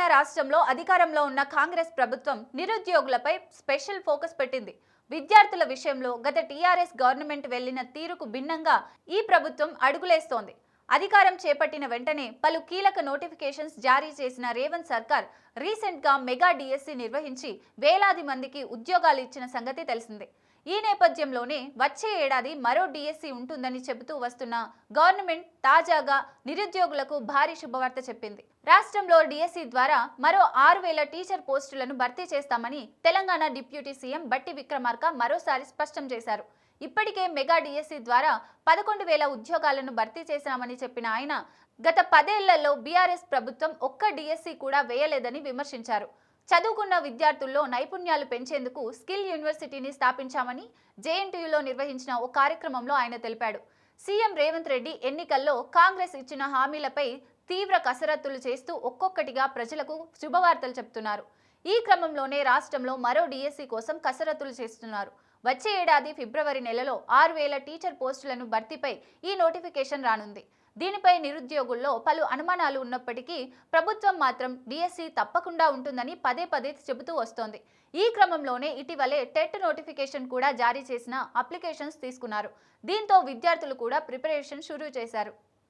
తెలంగాణ రాష్ట్రంలో అధికారంలో ఉన్న కాంగ్రెస్ ప్రభుత్వం నిరుద్యోగులపై స్పెషల్ ఫోకస్ పెట్టింది. విద్యార్థుల విషయంలో గత టీఆర్ఎస్ గవర్నమెంట్ వెళ్ళిన తీరుకు భిన్నంగా ఈ ప్రభుత్వం అడుగులేస్తోంది. అధికారం చేపట్టిన వెంటనే పలు కీలక నోటిఫికేషన్స్ జారీ చేసిన రేవంత్ సర్కార్ రీసెంట్గా మెగా డిఎస్సి నిర్వహించి వేలాది మందికి ఉద్యోగాలు ఇచ్చిన సంగతి తెలిసిందే. ఈ నేపథ్యంలోనే వచ్చే ఏడాది మరో డిఎస్సి ఉంటుందని చెబుతూ వస్తున్న గవర్నమెంట్ తాజాగా నిరుద్యోగులకు భారీ శుభవార్త చెప్పింది. రాష్ట్రంలో డిఎస్సి ద్వారా మరో ఆరు వేల టీచర్ పోస్టులను భర్తీ చేస్తామని తెలంగాణ డిప్యూటీ సీఎం బట్టి విక్రమార్క మరోసారి స్పష్టం చేశారు. ఇప్పటికే మెగా డిఎస్సి ద్వారా పదకొండు వేల ఉద్యోగాలను భర్తీ చేశామని చెప్పిన ఆయన గత పదేళ్ళలో బీఆర్ఎస్ ప్రభుత్వం ఒక్క డిఎస్సి కూడా వేయలేదని విమర్శించారు. చదువుకున్న విద్యార్థుల్లో నైపుణ్యాలు పెంచేందుకు స్కిల్ యూనివర్సిటీని స్థాపించామని జేఎన్టీయూలో నిర్వహించిన ఓ కార్యక్రమంలో ఆయన తెలిపాడు. సీఎం రేవంత్ రెడ్డి ఎన్నికల్లో కాంగ్రెస్ ఇచ్చిన హామీలపై తీవ్ర కసరత్తులు చేస్తూ ఒక్కొక్కటిగా ప్రజలకు శుభవార్తలు చెప్తున్నారు. ఈ క్రమంలోనే రాష్ట్రంలో మరో డిఎస్సి కోసం కసరత్తులు చేస్తున్నారు. వచ్చే ఏడాది ఫిబ్రవరి నెలలో ఆరు వేల టీచర్ పోస్టులను భర్తీపై ఈ నోటిఫికేషన్ రానుంది. దీనిపై నిరుద్యోగుల్లో పలు అనుమానాలు ఉన్నప్పటికీ ప్రభుత్వం మాత్రం డిఎస్సి తప్పకుండా ఉంటుందని పదే పదే చెబుతూ వస్తోంది. ఈ క్రమంలోనే ఇటీవలే టెట్ నోటిఫికేషన్ కూడా జారీ చేసిన అప్లికేషన్స్ తీసుకున్నారు. దీంతో విద్యార్థులు కూడా ప్రిపరేషన్ షురూ చేశారు.